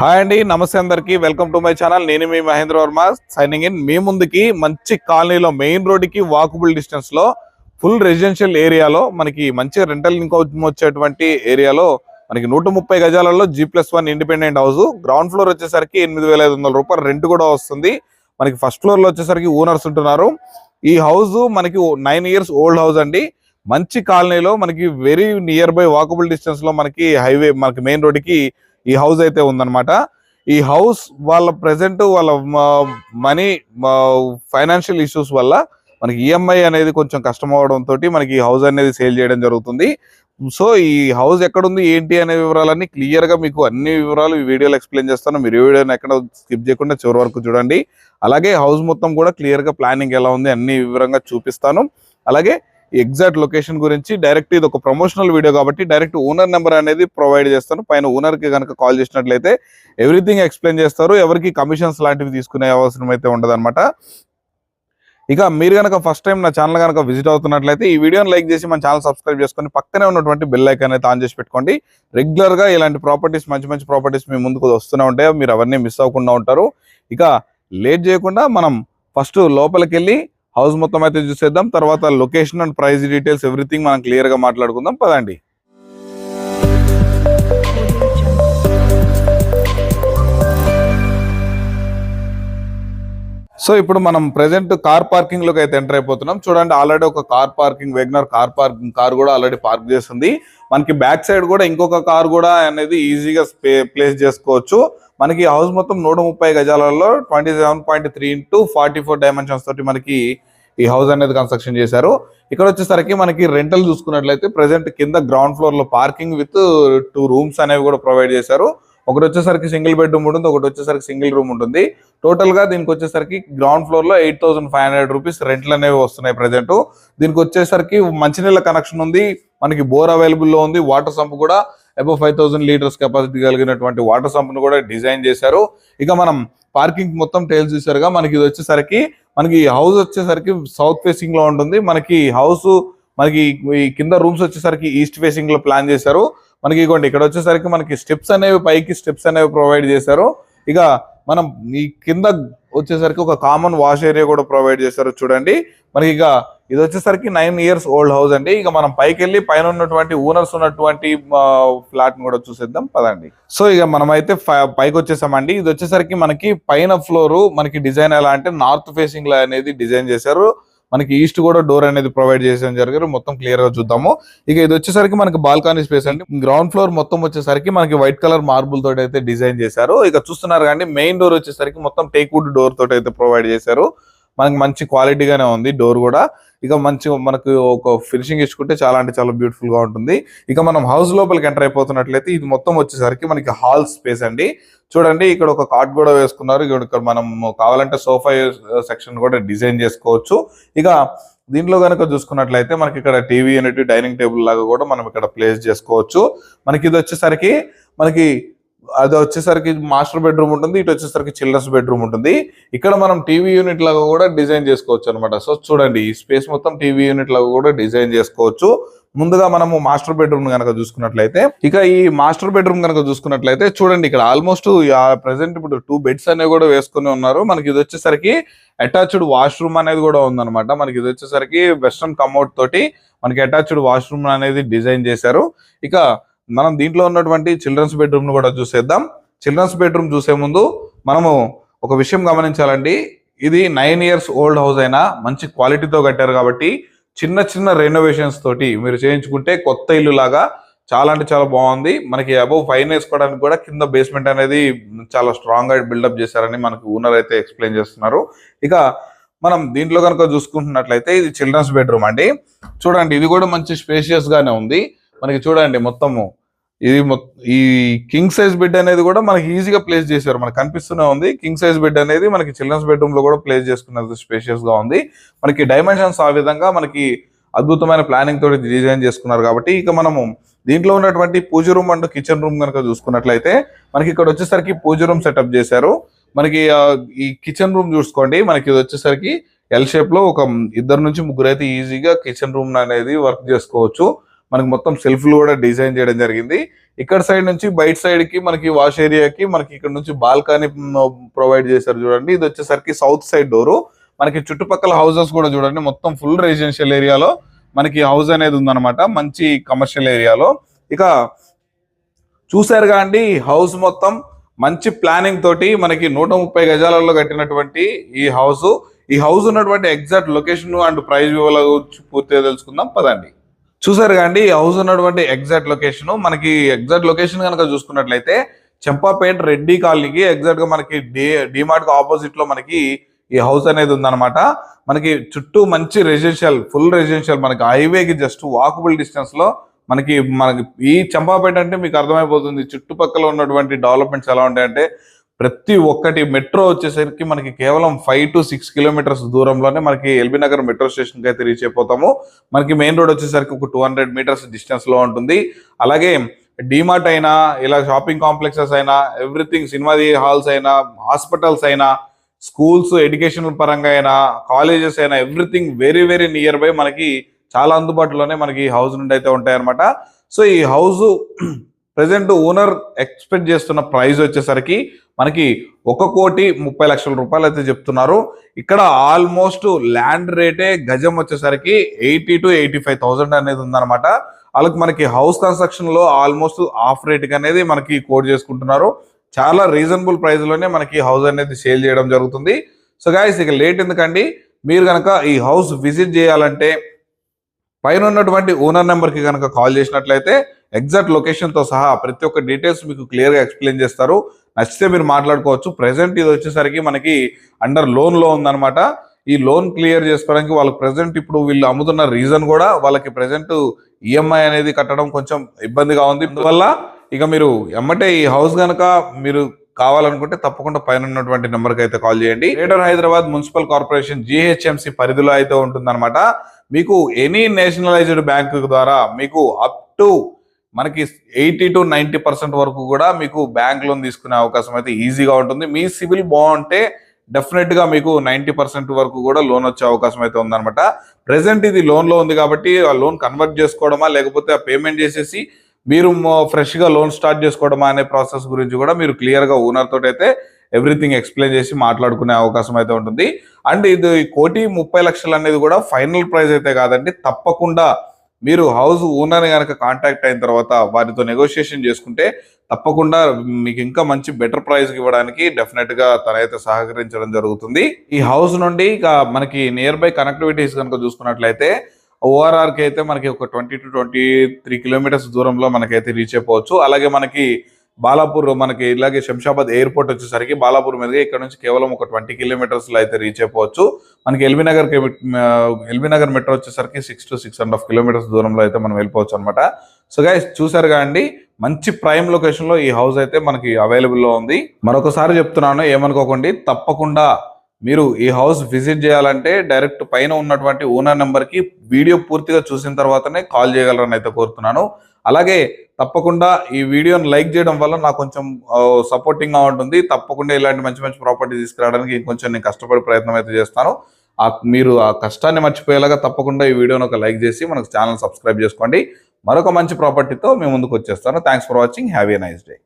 Hi అండి నమస్తే అందరికి. Welcome to my channel. నేను మీ మహేంద్ర వర్మ. సైనింగ్ ఇన్ మీ ముందుకి మంచి కాలనీలో మెయిన్ రోడ్డుకి వాకబుల్ డిస్టెన్స్లో ఫుల్ రెసిడెన్షియల్ ఏరియాలో మనకి మంచి రెంటల్ ఇన్కమ్ వచ్చేటువంటి ఏరియాలో మనకి నూట ముప్పై గజాలలో G plus one independent house ground floor వచ్చేసరికి ఎనిమిది వేల ఐదు వందల రూపాయలు రెంట్ కూడా వస్తుంది. మనకి ఫస్ట్ ఫ్లోర్లో వచ్చేసరికి ఓనర్స్ ఉంటున్నారు. ఈ హౌస్ మనకి నైన్ ఇయర్స్ ఓల్డ్ హౌస్ అండి. మంచి కాలనీలో మనకి వెరీ నియర్ బై వాకబుల్ డిస్టెన్స్లో మనకి హైవే మనకి మెయిన్ రోడ్డుకి ఈ హౌస్ అయితే ఉందన్నమాట. ఈ హౌస్ వాళ్ళ ప్రెసెంట్ వాళ్ళ మనీ ఫైనాన్షియల్ ఇష్యూస్ వల్ల మనకి ఈఎంఐ అనేది కొంచెం కష్టం అవడంతో మనకి ఈ హౌస్ అనేది సేల్ చేయడం జరుగుతుంది. సో ఈ హౌస్ ఎక్కడుంది ఏంటి అనే వివరాలన్నీ క్లియర్గా మీకు అన్ని వివరాలు ఈ వీడియోలో ఎక్స్ప్లెయిన్ చేస్తాను. మీరు ఈ వీడియోని ఎక్కడ స్కిప్ చేయకుండా చివరి వరకు చూడండి. అలాగే హౌస్ మొత్తం కూడా క్లియర్గా ప్లానింగ్ ఎలా ఉంది అన్ని వివరంగా చూపిస్తాను. అలాగే ఎగ్జాక్ట్ లొకేషన్ గురించి డైరెక్ట్ ఇది ఒక ప్రమోషనల్ వీడియో కాబట్టి డైరెక్ట్ ఓనర్ నెంబర్ అనేది ప్రొవైడ్ చేస్తాను. పైన ఓనర్కి కనుక కాల్ చేసినట్లయితే ఎవ్రీథింగ్ ఎక్స్ప్లెయిన్ చేస్తారు. ఎవరికి కమిషన్స్ లాంటివి తీసుకునే అవసరం అయితే ఉండదన్నమాట. ఇక మీరు కనుక ఫస్ట్ టైం నా ఛానల్ కనుక విజిట్ అవుతున్నట్లయితే ఈ వీడియోని లైక్ చేసి మన ఛానల్ సబ్స్క్రైబ్ చేసుకొని పక్కనే ఉన్నటువంటి బెల్ ఐకాన్ అయితే ఆన్ చేసి పెట్టుకోండి. రెగ్యులర్గా ఇలాంటి ప్రాపర్టీస్ మంచి మంచి ప్రాపర్టీస్ మీ ముందుకు వస్తూనే ఉంటాయి. మీరు అవన్నీ మిస్ అవ్వకుండా ఉంటారు. ఇక లేట్ చేయకుండా మనం ఫస్ట్ లోపలికి వెళ్ళి హౌస్ మొత్తం అయితే చూసేద్దాం. తర్వాత location and price details everything మనం క్లియర్గా మాట్లాడుకుందాం. పదండి. సో ఇప్పుడు మనం ప్రెసెంట్ కార్ పార్కింగ్లోకి అయితే ఎంటర్ అయిపోతున్నాం. చూడండి ఆల్రెడీ ఒక car parking WagonR car parking car కూడా ఆల్రెడీ పార్క్ చేస్తుంది. మనకి బ్యాక్ సైడ్ కూడా ఇంకొక కార్ కూడా అనేది ఈజీగా ప్లేస్ చేసుకోవచ్చు. మనకి హౌస్ మొత్తం నూట ముప్పై గజాలలో twenty seven point three into forty four dimensions తోటి మనకి ఈ హౌస్ అనేది కన్స్ట్రక్షన్ చేశారు. ఇక్కడ వచ్చేసరికి మనకి రెంటల్ చూసుకున్నట్లయితే ప్రెసెంట్ కింద గ్రౌండ్ ఫ్లోర్లో పార్కింగ్ విత్ టూ రూమ్స్ అనేవి కూడా ప్రొవైడ్ చేశారు. ఒకటి వచ్చేసరికి సింగిల్ బెడ్రూమ్ ఉంటుంది ఒకటి వచ్చేసరికి సింగిల్ రూమ్ ఉంటుంది. టోటల్గా దీనికి వచ్చేసరికి గ్రౌండ్ ఫ్లోర్లో eight thousand five hundred rupees రెంట్లు అనేవి వస్తున్నాయి ప్రజెంట్ దీనికి వచ్చేసరికి మంచినీళ్ళ కనెక్షన్ ఉంది మనకి బోర్ అవైలబుల్లో ఉంది వాటర్ సంప్ కూడా above five thousand litres capacity కలిగినటువంటి వాటర్ సంప్ను కూడా డిజైన్ చేశారు. ఇక మనం పార్కింగ్ మొత్తం టైల్స్ చూసారుగా మనకి ఇది వచ్చేసరికి మనకి హౌస్ వచ్చేసరికి సౌత్ ఫేసింగ్లో ఉంటుంది. మనకి హౌస్ మనకి ఈ కింద రూమ్స్ వచ్చేసరికి ఈస్ట్ ఫేసింగ్లో ప్లాన్ చేశారు. మనకి ఇగోండి ఇక్కడ వచ్చేసరికి మనకి స్టెప్స్ అనేవి పైకి స్టెప్స్ అనేవి ప్రొవైడ్ చేశారు. ఇక మనం ఈ కింద వచ్చేసరికి ఒక కామన్ వాష్ ఏరియా కూడా ప్రొవైడ్ చేశారు చూడండి. మనకి ఇక ఇది వచ్చేసరికి నైన్ ఇయర్స్ ఓల్డ్ హౌస్ అండి. ఇక మనం పైకి వెళ్ళి పైన ఉన్నటువంటి ఓనర్స్ ఉన్నటువంటి ఫ్లాట్ కూడా చూసేద్దాం. పదండి. సో ఇక మనమైతే పైకి వచ్చేసామండి ఇది వచ్చేసరికి మనకి పైన ఫ్లోర్ మనకి డిజైన్ ఎలా అంటే నార్త్ ఫేసింగ్ అనేది డిజైన్ చేశారు. మనకి ఈస్ట్ కూడా డోర్ అనేది ప్రొవైడ్ చేసడం జరిగారు. మొత్తం క్లియర్గా చూద్దాము. ఇక ఇది వచ్చేసరికి మనకి బాల్కనీ స్పేస్ అండి. గ్రౌండ్ ఫ్లోర్ మొత్తం వచ్చేసరికి మనకి వైట్ కలర్ మార్బుల్ తోటి అయితే డిజైన్ చేశారు. ఇక చూస్తున్నారు కానీ మెయిన్ డోర్ వచ్చేసరికి మొత్తం టేక్ వుడ్ డోర్ తోటి అయితే ప్రొవైడ్ చేశారు. మనకి మంచి క్వాలిటీగానే ఉంది డోర్ కూడా. ఇక మంచి మనకు ఒక ఫినిషింగ్ ఇచ్చుకుంటే చాలా అంటే చాలా బ్యూటిఫుల్గా ఉంటుంది. ఇక మనం హౌస్ లోపలికి ఎంటర్ అయిపోతున్నట్లయితే ఇది మొత్తం వచ్చేసరికి మనకి హాల్ స్పేస్ అండి. చూడండి ఇక్కడ ఒక కార్డ్ కూడా వేసుకున్నారు. ఇక్కడ మనం కావాలంటే సోఫా సెక్షన్ eh, కూడా డిజైన్ చేసుకోవచ్చు. ఇక దీంట్లో కనుక చూసుకున్నట్లయితే మనకి ఇక్కడ టీవీ అనేటివి డైనింగ్ టేబుల్ లాగా కూడా మనం ఇక్కడ ప్లేస్ చేసుకోవచ్చు. మనకి ఇది వచ్చేసరికి మనకి అది వచ్చేసరికి మాస్టర్ బెడ్రూమ్ ఉంటుంది ఇటు వచ్చేసరికి చిల్డ్రన్స్ బెడ్రూమ్ ఉంటుంది. ఇక్కడ మనం టీవీ యూనిట్ లాగా కూడా డిజైన్ చేసుకోవచ్చు అనమాట సో చూడండి ఈ స్పేస్ మొత్తం టీవీ యూనిట్ లాగా కూడా డిజైన్ చేసుకోవచ్చు. ముందుగా మనము మాస్టర్ బెడ్రూమ్ కనుక చూసుకున్నట్లయితే ఇక ఈ మాస్టర్ బెడ్రూమ్ కనుక చూసుకున్నట్లయితే చూడండి ఇక్కడ ఆల్మోస్ట్ ప్రెసెంట్ ఇప్పుడు టూ బెడ్స్ అనేవి కూడా వేసుకుని ఉన్నారు. మనకి ఇది వచ్చేసరికి అటాచ్డ్ వాష్రూమ్ అనేది కూడా ఉందన్నమాట. మనకి ఇది వచ్చేసరికి వెస్ట్రన్ కమౌట్ తోటి మనకి అటాచ్డ్ వాష్రూమ్ అనేది డిజైన్ చేశారు. ఇక మనం దీంట్లో ఉన్నటువంటి చిల్డ్రన్స్ బెడ్రూమ్ను కూడా చూసేద్దాం. చిల్డ్రన్స్ బెడ్రూమ్ చూసే ముందు మనము ఒక విషయం గమనించాలండి. ఇది నైన్ ఇయర్స్ ఓల్డ్ హౌస్ అయినా మంచి క్వాలిటీతో కట్టారు కాబట్టి చిన్న చిన్న రెనోవేషన్స్ తోటి మీరు చేయించుకుంటే కొత్త ఇల్లు లాగా చాలా అంటే చాలా బాగుంది. మనకి అబౌవ్ ఫైన్ వేసుకోవడానికి కూడా కింద బేస్మెంట్ అనేది చాలా స్ట్రాంగ్గా బిల్డప్ చేశారని మనకి ఓనర్ అయితే ఎక్స్ప్లెయిన్ చేస్తున్నారు. ఇక మనం దీంట్లో కనుక చూసుకుంటున్నట్లయితే ఇది చిల్డ్రన్స్ బెడ్రూమ్ అండి. చూడండి ఇది కూడా మంచి స్పేషియస్ గానే ఉంది. మనకి చూడండి మొత్తము. ఇది ఈ కింగ్ సైజ్ బెడ్ అనేది కూడా మనకి ఈజీగా ప్లేస్ చేశారు మనకి కనిపిస్తూనే ఉంది. కింగ్ సైజ్ బెడ్ అనేది మనకి చిల్డ్రన్స్ బెడ్రూమ్లో కూడా ప్లేస్ చేసుకున్నది స్పేషియస్గా ఉంది. మనకి డైమెన్షన్స్ ఆ విధంగా మనకి అద్భుతమైన ప్లానింగ్ తోటి డిజైన్ చేసుకున్నారు కాబట్టి ఇక మనము దీంట్లో ఉన్నటువంటి pooja room and kitchen room కనుక చూసుకున్నట్లయితే మనకి ఇక్కడ వచ్చేసరికి పూజ రూమ్ సెటప్ చేశారు. మనకి ఈ కిచెన్ రూమ్ చూసుకోండి. మనకి ఇది వచ్చేసరికి ఎల్ షేప్లో ఒక ఇద్దరు నుంచి ముగ్గురు అయితే ఈజీగా కిచెన్ రూమ్ అనేది వర్క్ చేసుకోవచ్చు. మనకి మొత్తం సెల్ఫ్లు కూడా డిజైన్ చేయడం జరిగింది. ఇక్కడ సైడ్ నుంచి బయట సైడ్కి మనకి వాష్ ఏరియాకి మనకి ఇక్కడ నుంచి బాల్కనీ ప్రొవైడ్ చేశారు చూడండి. ఇది వచ్చేసరికి సౌత్ సైడ్ డోరు మనకి చుట్టుపక్కల హౌసెస్ కూడా చూడండి. మొత్తం ఫుల్ రెసిడెన్షియల్ ఏరియాలో మనకి హౌస్ అనేది ఉందన్నమాట. మంచి కమర్షియల్ ఏరియాలో ఇక చూసారుగా అండి హౌస్ మొత్తం మంచి ప్లానింగ్ తోటి మనకి నూట ముప్పై గజాలలో కట్టినటువంటి ఈ హౌస్ ఈ హౌస్ ఉన్నటువంటి ఎగ్జాక్ట్ లొకేషన్ అండ్ ప్రైస్ వివరాల గురించి పూర్తిగా తెలుసుకుందాం. పదండి. చూసారు కాండి ఈ హౌస్ ఉన్నటువంటి ఎగ్జాక్ట్ లొకేషన్ మనకి ఎగ్జాక్ట్ లొకేషన్ కనుక చూసుకున్నట్లయితే చెంపాపేట రెడ్డి కాలనీకి ఎగ్జాక్ట్గా మనకి డి డిమార్ట్కి ఆపోజిట్లో మనకి ఈ హౌస్ అనేది ఉందన్నమాట. మనకి చుట్టూ మంచి రెసిడెన్షియల్ ఫుల్ రెసిడెన్షియల్ మనకి హైవేకి జస్ట్ వాకబుల్ డిస్టెన్స్లో మనకి మనకి ఈ చంపాపేట అంటే మీకు అర్థమైపోతుంది. చుట్టుపక్కల ఉన్నటువంటి డెవలప్మెంట్స్ ఎలా ఉంటాయంటే ప్రతి ఒక్కటి మెట్రో వచ్చేసరికి మనకి కేవలం ఫైవ్ టు సిక్స్ కిలోమీటర్స్ దూరంలోనే మనకి ఎల్బీ నగర్ మెట్రో స్టేషన్కి అయితే రీచ్ అయిపోతాము. మనకి మెయిన్ రోడ్ వచ్చేసరికి ఒక టూ హండ్రెడ్ మీటర్స్ డిస్టెన్స్లో ఉంటుంది. అలాగే డిమార్ట్ అయినా ఇలా షాపింగ్ కాంప్లెక్సెస్ అయినా ఎవ్రీథింగ్ సినిమా హాల్స్ అయినా హాస్పిటల్స్ అయినా స్కూల్స్ ఎడ్యుకేషనల్ పరంగా అయినా కాలేజెస్ అయినా everything very very near by మనకి చాలా అందుబాటులోనే మనకి హౌస్ నుండి అయితే ఉంటాయన్నమాట. సో ఈ హౌస్ ప్రజెంట్ ఓనర్ ఎక్స్పెక్ట్ చేస్తున్న ప్రైస్ వచ్చేసరికి మనకి ఒక కోటి ముప్పై లక్షల రూపాయలు అయితే చెప్తున్నారు. ఇక్కడ ఆల్మోస్ట్ ల్యాండ్ రేటే గజం వచ్చేసరికి eighty to eighty five thousand అనేది ఉందన్నమాట. వాళ్ళకి మనకి హౌస్ కన్స్ట్రక్షన్లో ఆల్మోస్ట్ ఆఫ్ రేట్ అనేది మనకి కోడ్ చేసుకుంటున్నారు. చాలా రీజనబుల్ ప్రైస్లోనే మనకి హౌస్ అనేది సేల్ చేయడం జరుగుతుంది. సో గాయస్ ఇక లేట్ ఎందుకండి? మీరు కనుక ఈ హౌస్ విజిట్ చేయాలంటే పైన ఉన్నటువంటి ఓనర్ నెంబర్కి కనుక కాల్ చేసినట్లయితే ఎగ్జాక్ట్ లొకేషన్తో సహా ప్రతి ఒక్క డీటెయిల్స్ మీకు క్లియర్గా ఎక్స్ప్లెయిన్ చేస్తారు. నచ్చితే మీరు మాట్లాడుకోవచ్చు. ప్రెసెంట్ ఇది వచ్చేసరికి మనకి అండర్ లోన్లో ఉందన్నమాట. ఈ లోన్ క్లియర్ చేసుకోవడానికి వాళ్ళకి ప్రెసెంట్ ఇప్పుడు వీళ్ళు అమ్ముతున్న రీజన్ కూడా వాళ్ళకి ప్రెసెంట్ ఈఎంఐ అనేది కట్టడం కొంచెం ఇబ్బందిగా ఉంది. అందువల్ల ఇక మీరు ఎమ్మటే ఈ హౌస్ కనుక మీరు కావాలనుకుంటే తప్పకుండా పైన ఉన్నటువంటి నెంబర్కి అయితే కాల్ చేయండి. Greater Hyderabad municipal corporation GHMC పరిధిలో అయితే ఉంటుందన్నమాట. మీకు ఎనీ నేషనలైజ్డ్ బ్యాంకు ద్వారా మీకు అప్ టు మనకి ఎయిటీ టు నైంటీ పర్సెంట్ వరకు కూడా మీకు బ్యాంక్ లోన్ తీసుకునే అవకాశం అయితే ఈజీగా ఉంటుంది. మీ సివిల్ బాగుంటే డెఫినెట్గా మీకు నైంటీ పర్సెంట్ వరకు కూడా లోన్ వచ్చే అవకాశం అయితే ఉందన్నమాట. ప్రెసెంట్ ఇది లోన్లో ఉంది కాబట్టి ఆ లోన్ కన్వర్ట్ చేసుకోవడమా లేకపోతే ఆ పేమెంట్ చేసేసి మీరు ఫ్రెష్గా లోన్ స్టార్ట్ చేసుకోవడమా అనే ప్రాసెస్ గురించి కూడా మీరు క్లియర్గా ఓనర్ తోటి అయితే ఎవ్రీథింగ్ ఎక్స్ప్లెయిన్ చేసి మాట్లాడుకునే అవకాశం అయితే ఉంటుంది. అండ్ ఇది కోటి ముప్పై లక్షలు అనేది కూడా ఫైనల్ ప్రైస్ అయితే కాదండి. తప్పకుండా మీరు హౌస్ ఓనర్ కనుక కాంటాక్ట్ అయిన తర్వాత వారితో నెగోషియేషన్ చేసుకుంటే తప్పకుండా మీకు ఇంకా మంచి బెటర్ ప్రైస్ ఇవ్వడానికి డెఫినెట్గా తనైతే సహకరించడం జరుగుతుంది. ఈ హౌస్ నుండి ఇక మనకి నియర్ బై కనెక్టివిటీస్ కనుక చూసుకున్నట్లయితే ఓఆర్ఆర్కి అయితే మనకి ఒక twenty to twenty three kilometres దూరంలో మనకైతే రీచ్ అయిపోవచ్చు. అలాగే మనకి బాలాపూర్ మనకి ఇలాగే శంషాబాద్ ఎయిర్పోర్ట్ వచ్చేసరికి బాలాపూర్ మీదుగా ఇక్కడ నుంచి కేవలం ఒక ట్వంటీ కిలోమీటర్స్లో అయితే రీచ్ అయిపోవచ్చు. మనకి ఎల్బీ నగర్ ఎల్బీ నగర్ మెట్రో వచ్చేసరికి six to six and half kilometres దూరంలో అయితే మనం వెళ్ళిపోవచ్చు అనమాట సో గైస్ చూసారుగా అండి మంచి ప్రైమ్ లొకేషన్లో ఈ హౌస్ అయితే మనకి అవైలబుల్లో ఉంది. మరొకసారి చెప్తున్నాను ఏమనుకోకండి తప్పకుండా మీరు ఈ హౌస్ విజిట్ చేయాలంటే డైరెక్ట్ పైన ఉన్నటువంటి ఓనర్ నెంబర్కి వీడియో పూర్తిగా చూసిన తర్వాతనే కాల్ చేయగలరని అయితే కోరుతున్నాను. అలాగే తప్పకుండా ఈ వీడియోని లైక్ చేయడం వల్ల నాకు కొంచెం సపోర్టింగ్గా ఉంటుంది. తప్పకుండా ఇలాంటి మంచి మంచి ప్రాపర్టీ తీసుకురావడానికి ఇంకొంచెం నేను కష్టపడే ప్రయత్నం అయితే చేస్తాను. మీరు ఆ కష్టాన్ని మర్చిపోయేలాగా తప్పకుండా ఈ వీడియోని ఒక లైక్ చేసి మనకు ఛానల్ సబ్స్క్రైబ్ చేసుకోండి. మరొక మంచి ప్రాపర్టీతో మేము ముందుకు వచ్చేస్తాను. Thanks for watching have a nice day